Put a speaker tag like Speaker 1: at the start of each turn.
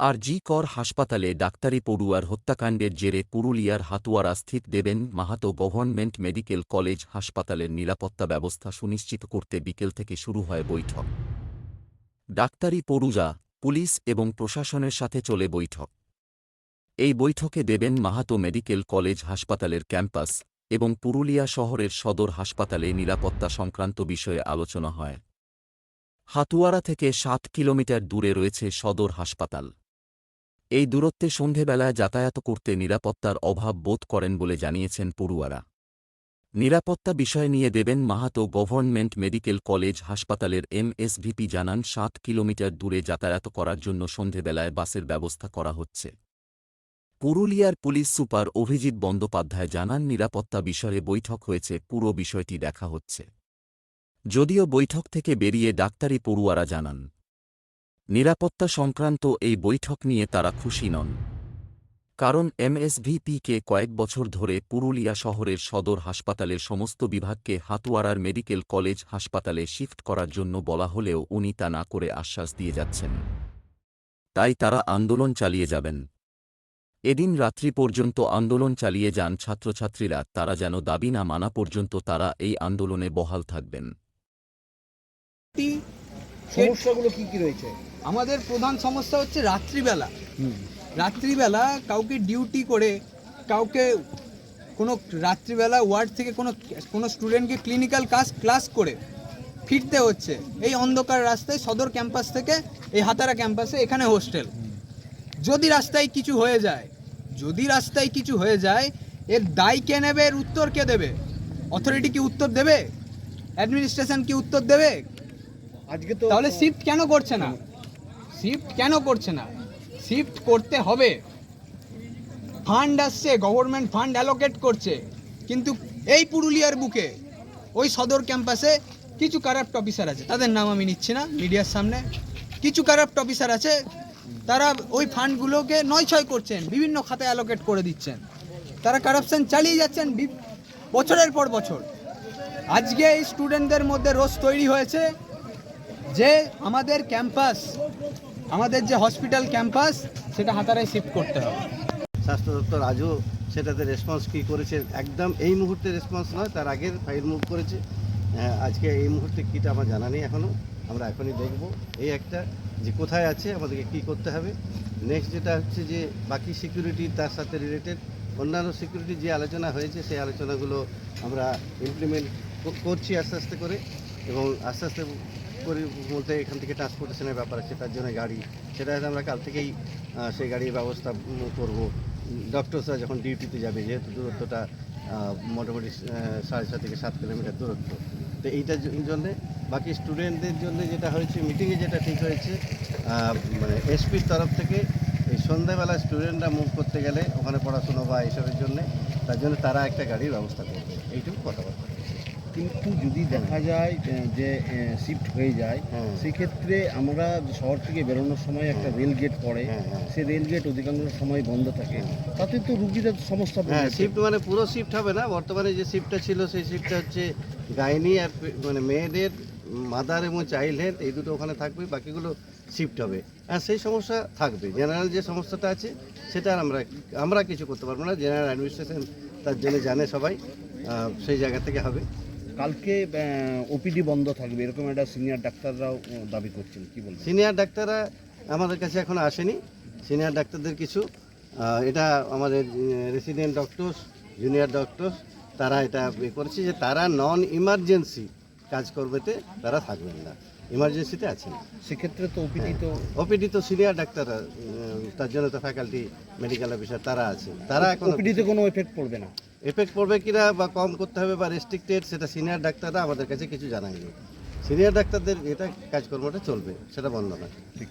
Speaker 1: আর জি কর হাসপাতালে ডাক্তারি পড়ুয়ার হত্যাকাণ্ডের জেরে পুরুলিয়ার হাতুয়ারা স্থিত দেবেন মাহাতো গভর্নমেন্ট মেডিকেল কলেজ হাসপাতালের নিরাপত্তা ব্যবস্থা সুনিশ্চিত করতে বিকেল থেকে শুরু হয় বৈঠক। ডাক্তারি পড়ুজা পুলিশ এবং প্রশাসনের সাথে চলে বৈঠক। এই বৈঠকে দেবেন মাহাতো মেডিকেল কলেজ হাসপাতালের ক্যাম্পাস এবং পুরুলিয়া শহরের সদর হাসপাতালে নিরাপত্তা সংক্রান্ত বিষয়ে আলোচনা হয়। হাতুয়ারা থেকে সাত কিলোমিটার দূরে রয়েছে সদর হাসপাতাল। এই দূরত্বে সন্ধেবেলায় যাতায়াত করতে নিরাপত্তার অভাব বোধ করেন বলে জানিয়েছেন পড়ুয়ারা। নিরাপত্তা বিষয় নিয়ে Deben Mahato government medical college হাসপাতালের এমএসভিপি জানান, সাত কিলোমিটার দূরে যাতায়াত করার জন্য সন্ধেবেলায় বাসের ব্যবস্থা করা হচ্ছে। পুরুলিয়ার পুলিশ সুপার অভিজিৎ বন্দ্যোপাধ্যায় জানান, নিরাপত্তা বিষয়ে বৈঠক হয়েছে, পুরো বিষয়টি দেখা হচ্ছে। যদিও বৈঠক থেকে বেরিয়ে ডাক্তারি পড়ুয়ারা জানান নিরাপত্তা সংক্রান্ত এই বৈঠক নিয়ে তারা খুশি নন। কারণ এমএসভিপিকে কয়েক বছর ধরে পুরুলিয়া শহরের সদর হাসপাতালের সমস্ত বিভাগকে হাতুয়ারার মেডিকেল কলেজ হাসপাতালে শিফট করার জন্য বলা হলেও উনি তা না করে আশ্বাস দিয়ে যাচ্ছেন। তাই তারা আন্দোলন চালিয়ে যাবেন। এদিন রাত্রি পর্যন্ত আন্দোলন চালিয়ে যান ছাত্রছাত্রীরা, তারা যেন দাবি না মানা পর্যন্ত তারা এই আন্দোলনে বহাল থাকবেন।
Speaker 2: সমস্যাগুলো কি কি রয়েছে?
Speaker 3: আমাদের প্রধান সমস্যা হচ্ছে রাত্রিবেলা। রাত্রিবেলা কাউকে ডিউটি করে কাউকে কোনো রাত্রিবেলা ওয়ার্ড থেকে কোনো কোনো স্টুডেন্টকে ক্লিনিক্যাল কাজ ক্লাস করে ফিরতে হচ্ছে। এই অন্ধকার রাস্তায় সদর ক্যাম্পাস থেকে এই হাতারা ক্যাম্পাসে এখানে হোস্টেল যদি রাস্তায় কিছু হয়ে যায় যদি রাস্তায় কিছু হয়ে যায় এর দায় কে নেবে এর উত্তর কে দেবে? অথরিটি কি উত্তর দেবে? অ্যাডমিনিস্ট্রেশন কি উত্তর দেবে?
Speaker 2: আজকে তো
Speaker 3: তাহলে শিফট কেন করছে না? শিফট কেন করছে না? শিফট করতে হবে। ফান্ড আসছে গভর্নমেন্ট ফান্ড অ্যালোকেট করছে। কিন্তু এই পুরুলিয়ার বুকে, ওই সদর ক্যাম্পাসে কিছু কারাপ্ট অফিসার আছে। তাদের নাম আমি নিচ্ছি না, মিডিয়ার সামনে। কিছু কারাপ্ট অফিসার আছে, তারা ওই ফান্ডগুলোকে নয় ছয় করছেন, বিভিন্ন খাতায় অ্যালোকেট করে দিচ্ছেন। তারা কারাপশন চালিয়ে যাচ্ছেন বছরের পর বছর। আজকে এই স্টুডেন্টদের মধ্যে রোজ তৈরি হয়েছে যে আমাদের ক্যাম্পাস আমাদের যে হসপিটাল ক্যাম্পাস সেটা হাতারায় শিফট করতে হবে।
Speaker 4: স্বাস্থ্য দপ্তর আজও সেটাতে রেসপন্স কী করেছে, একদম এই মুহূর্তে রেসপন্স নয়, তার আগের ফাইল মুভ করেছে। আজকে এই মুহূর্তে কীটা আমার জানা নেই এখনও আমরা এখনই দেখব এই একটা, যে কোথায় আছে, আমাদেরকে কী করতে হবে। নেক্সট যেটা হচ্ছে যে, বাকি সিকিউরিটি তার সাথে রিলেটেড অন্যান্য সিকিউরিটি যে আলোচনা হয়েছে, সেই আলোচনাগুলো আমরা ইমপ্লিমেন্ট করছি আস্তে আস্তে করে, এবং আস্তে আস্তে বলতে এখান থেকে ট্রান্সপোর্টেশনের ব্যাপার আছে, তার জন্য গাড়ি। সেটা হয়তো আমরা কাল থেকেই সেই গাড়ির ব্যবস্থা করব। ডক্টরসরা যখন ডিউটিতে যাবে, যেহেতু দূরত্বটা মোটামুটি সাড়ে ছয় থেকে সাত কিলোমিটার দূরত্ব। তো এইটার জন্যে, বাকি স্টুডেন্টদের জন্য যেটা হয়েছে মিটিংয়ে যেটা ঠিক হয়েছে মানে এসপির তরফ থেকে, এই সন্ধ্যাবেলা স্টুডেন্টরা মুভ করতে গেলে, ওখানে পড়াশুনো বা এইসবের জন্যে, তার জন্য তারা একটা গাড়ির ব্যবস্থা করবে। এইটুকু কথাবার্তা।
Speaker 2: কিন্তু যদি দেখা যায় যে শিফট হয়ে যায়। সেক্ষেত্রে আমরা শহর থেকে বেরোনোর সময় একটা রেল গেট পড়ে। সেই রেল গেট অধিকাংশ সময় বন্ধ থাকে। তাতে তো রুগীরা সমস্যা
Speaker 4: হ্যাঁ শিফট মানে পুরো শিফট হবে না। বর্তমানে যে শিফটটা ছিল সেই শিফটটা হচ্ছে গাইনি আর মানে মেয়েদের মাদার এবং চাইল্ড হেলথ এই দুটো ওখানে থাকবে বাকিগুলো শিফট হবে। হ্যাঁ সেই সমস্যা থাকবে। জেনারেল যে সমস্যাটা আছে সেটা আমরা আমরা কিছু করতে পারব না। জেনারেল অ্যাডমিনিস্ট্রেশন তার জন্য জানে সবাই সেই জায়গা থেকে হবে।
Speaker 2: কালকে ওপিডি বন্ধ থাকবে এরকম একটা সিনিয়র ডাক্তাররাও দাবি করছেন কি বলছেন
Speaker 4: সিনিয়র ডাক্তাররা আমাদের কাছে এখনও আসেনি। সিনিয়র ডাক্তারদের কিছু এটা আমাদের রেসিডেন্ট ডক্টরস জুনিয়র ডক্টরস তারা এটা ইয়ে করেছে যে তারা নন ইমার্জেন্সি কাজ করবেতে তারা থাকবেন না। ইমার্জেন্সিতে আছেন।
Speaker 2: সেক্ষেত্রে তো ওপিডি তো
Speaker 4: ওপিডি তো সিনিয়র ডাক্তাররা উম, তার জন্য তো ফ্যাকাল্টি মেডিকেল অফিসার তারা আছেন। তারা এখন
Speaker 2: ওপিডিতে কোনো এফেক্ট পড়বে না।
Speaker 4: এফেক্ট পড়বে কিনা বা কম করতে হবে বা রেস্ট্রিক্টেড সেটা সিনিয়র ডাক্তাররা আমাদের কাছে কিছু জানায়নি। সিনিয়র ডাক্তারদের এটা কাজকর্মটা চলবে, সেটা বন্ধ নয়।
Speaker 2: ঠিক।